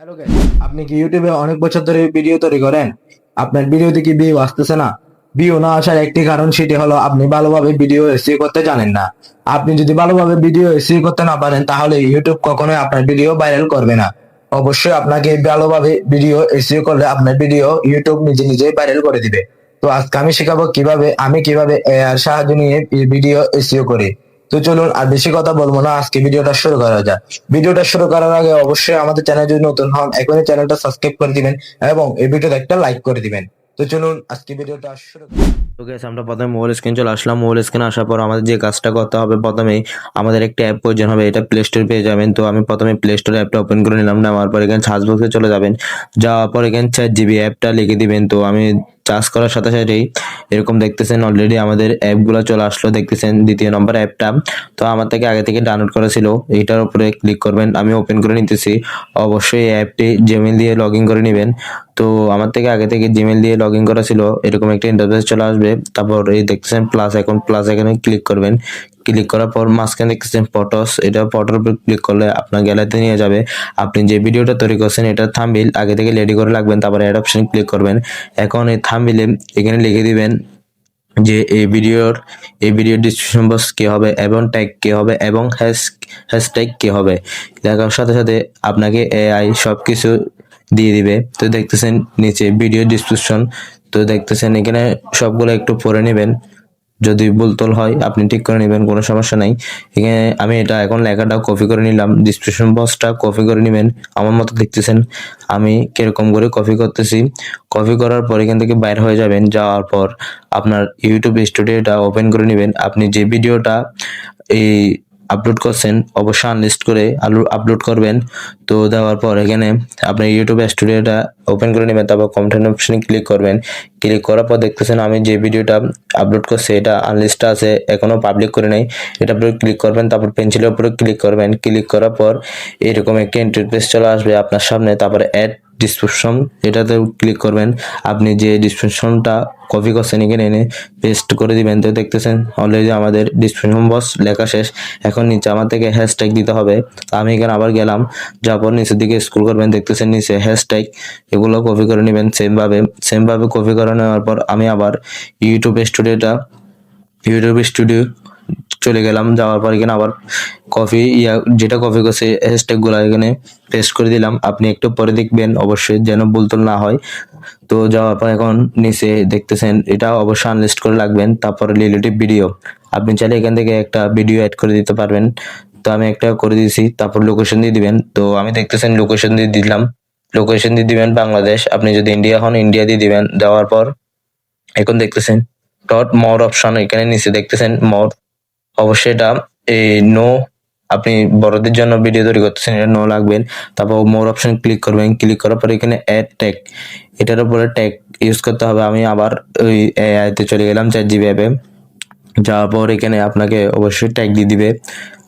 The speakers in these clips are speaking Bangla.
হ্যালো গাইস আপনি কি ইউটিউবে অনেক বছর ধরে ভিডিও তৈরি করেন? আপনার ভিডিওতে কি ভিউ আসতেছে না? ভিউ না আসার একটি কারণ সেটি হলো আপনি ভালোভাবে ভিডিও এসিও করতে জানেন না। আপনি যদি ভালোভাবে ভিডিও এসিও করতে না পারেন, তাহলে ইউটিউব কখনোই আপনার ভিডিও ভাইরাল করবে না। অবশ্যই আপনাকে ভালোভাবে ভিডিও এসিও করলে আপনার ভিডিও ইউটিউব নিজে নিজেই ভাইরাল করে দিবে। তো আজকে আমি শেখাবো কীভাবে, আমি কীভাবে এআর সাহায্য নিয়ে ভিডিও এসিও করি। তো চলুন আর বেশি কথা বলব না, আজকে ভিডিওটা শুরু করা যাক। ভিডিওটা শুরু করার আগে অবশ্যই আমাদের চ্যানেল যদি নতুন হন, এখনই চ্যানেলটা সাবস্ক্রাইব করে দিবেন এবং এই ভিডিওতে একটা লাইক করে দিবেন। তো চলুন আজকে ভিডিওটা শুরু আমরা প্রথমে মোবাইল স্ক্রিন চলে আসলাম। মোবাইল স্ক্রিনে আসার পর আমাদের যে কাজটা করতে হবে, প্রথমেই আমাদের একটা অ্যাপ প্রয়োজন হবে, এটা প্লে স্টোর পেয়ে যাবেন। তো আমি প্রথমে প্লে স্টোর অ্যাপটা ওপেন করে নিলাম, নেওয়ার পর এখানে সার্চ বক্সে চলে যাবেন। যাওয়ার পর এখানে চার জিবি অ্যাপটা লিখে দিবেন। তো আমি চার্জ করার সাথে সাথেই এরকম দেখতেছেন অলরেডি আমাদের অ্যাপগুলো চলে আসলো, দেখতেছেন দ্বিতীয় নম্বর অ্যাপটা তো আমার থেকে আগে থেকে ডাউনলোড করা ছিল, এইটার উপরে ক্লিক করবেন, আমি ওপেন করে নিতেছি। অবশ্যই অ্যাপটি জিমেল দিয়ে লগ ইন করে নেবেন। তো আমার থেকে আগে থেকে জিমেল দিয়ে লগ ইন করা ছিল, এরকম একটা ইন্টারফেস চলে আসবে। তারপর এই দেখতেছেন প্লাস এখন প্লাস এখানে ক্লিক করবেন। ক্লিক করার পর মাঝখানে দেখতেছেন ফটোস এটা ফটোর উপর ক্লিক করলে আপনার গ্যালারিতে নিয়ে যাবে। আপনি যে ভিডিওটা তৈরি করছেন, এটা থামবিল আগে থেকে রেডি করে রাখবেন, তারপর অ্যাড অপশন ক্লিক করবেন। এখন এই থামবিলে এখানে লিখে দিবেন যে এই ভিডিওর, এই ভিডিও ডিসক্রিপশন বক্স কি হবে এবং ট্যাগ কি হবে এবং হ্যাশ হ্যাশট্যাগ কি হবে। দেখার সাথে সাথে আপনাকে এআই সব কিছু দিয়ে দিবে। তো দেখতেছেন নিচে ভিডিও ডিসক্রিপশন তো দেখতেছেন এখানে সবগুলো একটু পড়ে নেবেন। যদি ভুলতল হয়, আপনি ঠিক করে নেবেন, কোনো সমস্যা নাই। এখানে আমি এটা এখন লেখাটা কপি করে নিলাম ডিসক্রিপশন বক্সটা কপি করে নেবেন, আমার মতো দেখতেছেন। আমি কীরকম করে কপি করতেছি। কপি করার পর এখান থেকে বাইর হয়ে যাবেন, যাওয়ার পর আপনার ইউটিউব স্টুডিওটা ওপেন করে নেবেন। আপনি যে ভিডিওটা এই আপলোড করছেন অবশ্যই আনলিস্ট করে আপলোড করবেন। তো দেওয়ার পর এখানে আপনি ইউটিউব স্টুডিওটা ওপেন করে নেবেন, তারপর কন্টেন্ট অপশনে ক্লিক করবেন। ক্লিক করার পর দেখতেছেন আমি যে ভিডিওটা আপলোড করছি, এটা আনলিস্ট আছে, এখনও পাবলিক করে নেই। এটা উপরে ক্লিক করবেন, তারপর পেন্সিলের উপরে ক্লিক করবেন। ক্লিক করার পর এরকম একটা ইন্টারফেস চলে আসবে আপনার সামনে, তারপরে অ্যাড ডিসক্রিপশন এটাতে ক্লিক করবেন। আপনি যে ডিসক্রিপশনটা কপি করছেন এখানে, এনে পেস্ট করে দিবেন। তো দেখতেছেন অলরেডি আমাদের ডিসক্রিপশন বক্স লেখা শেষ। এখন নিচে আমার থেকে হ্যাশট্যাগ দিতে হবে। তো আমি এখানে আবার গেলাম, যাওয়ার পর নিচের দিকে স্ক্রল করবেন। দেখতেছেন নিচে হ্যাশট্যাগ এগুলো কপি করে নেবেন সেমভাবে সেমভাবে কপি করে নেওয়ার পর আমি আবার ইউটিউব স্টুডিওটা ইউটিউব স্টুডিও চলে গেলাম, যাওয়ার পর এখানে আবার কফি ইয়া, যেটা কপি করছে হ্যাশট্যাগগুলো এখানে পেস্ট করে দিলাম। আপনি একটু পরে দেখবেন, অবশ্যই যেন ভুলতুল না হয়। তো যাওয়ার পর এখন নিচে দেখতেছেন, এটা অবশ্যই আনলিস্ট করে রাখবেন, তারপর রিলেটিভ ভিডিও আপনি চাইলে এখান থেকে একটা ভিডিও অ্যাড করে দিতে পারবেন। তো আমি একটা করে দিয়েছি, তারপর লোকেশন দিয়ে দিবেন। তো আমি দেখতেছেন লোকেশন দিয়ে দিলাম। লোকেশন দিয়ে দিবেন বাংলাদেশ। আপনি যদি ইন্ডিয়া হন ইন্ডিয়া দিয়ে দিবেন। দেওয়ার পর এখন দেখতেছেন ডট মোর অপশন এখানে নিচে দেখতেছেন মোর অবশ্যই এটা, এই নো আপনি বড়দের জন্য ভিডিও তৈরি করতেছেন, এটা নো লাগবেন তারপর মোর অপশন ক্লিক করবেন ক্লিক করার পর এখানে অ্যাড ট্যাগ এটার উপরে ট্যাগ ইউজ করতে হবে। আমি আবার ওই এআইতে চলে গেলাম চার জিবি অ্যাপে যাওয়ার পর এখানে আপনাকে অবশ্যই ট্যাগ দিয়ে দিবে।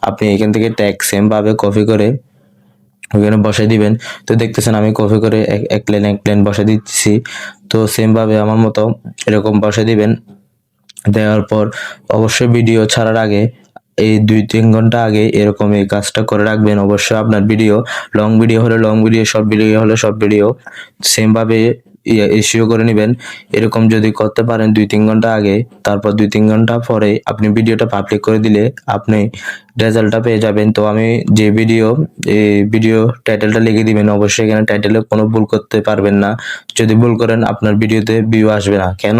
আপনি এখান থেকে ট্যাগ সেম ভাবে কপি করে ওখানে বসে দিবেন। তো দেখতেছেন আমি কপি করে এক প্লেন এক প্লেন বসে দিচ্ছি। তো সেম ভাবে আমার মতো এরকম বসে দিবেন। দেওয়ার পর অবশ্যই ভিডিও ছাড়ার আগে, এই দুই তিন ঘণ্টা আগে এরকম এই কাজটা করে রাখবেন। অবশ্যই আপনার ভিডিও লং ভিডিও হলে লং ভিডিও শর্ট ভিডিও হলে শর্ট ভিডিও সেম ভাবে ইস্যু করে নেবেন। এরকম যদি করতে পারেন দুই তিন ঘণ্টা আগে, তারপর দুই তিন ঘণ্টা পরে আপনি ভিডিওটা পাবলিক করে দিলে আপনি রেজাল্টটা পেয়ে যাবেন। তো আমি যে ভিডিও ভিডিও টাইটেলটা লিখে দিবেন, অবশ্যই এখানে টাইটেলে কোনো ভুল করতে পারবেন না। যদি ভুল করেন, আপনার ভিডিওতে ভিউ আসবে না। কেন?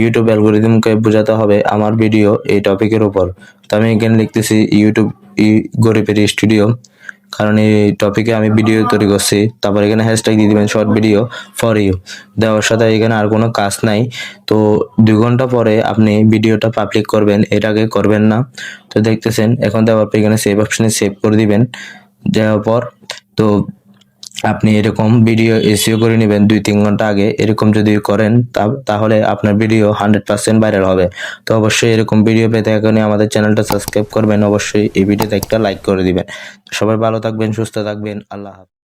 ইউটিউব অ্যালগোরিদমকে বোঝাতে হবে আমার ভিডিও এই টপিকের উপর। তো আমি এখানে লিখতেছি ইউটিউব ই গরিবের স্টুডিও কারণ এই টপিকে আমি ভিডিও তৈরি করছি। তারপর এখানে হ্যাশট্যাগ দিয়ে দিবেন শর্ট ভিডিও ফর ইউ দেওয়ার সাথে এখানে আর কোনো কাজ নাই। তো দুই ঘণ্টা পরে আপনি ভিডিওটা পাবলিক করবেন, এর আগে করবেন না। তো দেখতেছেন, এখন দেওয়ার পর এখানে সেভ অপশানে সেভ করে দিবেন। দেওয়ার পর, তো আপনি এরকম ভিডিও এসিও করে নেবেন দুই, তিন ঘণ্টা আগে, এরকম যদি করেন তাহলে আপনার ভিডিও হান্ড্রেড পার্সেন্ট ভাইরাল হবে। তো অবশ্যই এরকম ভিডিও পেতে এখনই আমাদের চ্যানেলটা সাবস্ক্রাইব করবেন। অবশ্যই এই ভিডিওতে একটা লাইক করে দিবেন। সবাই ভালো থাকবেন, সুস্থ থাকবেন। আল্লাহ হাফেজ।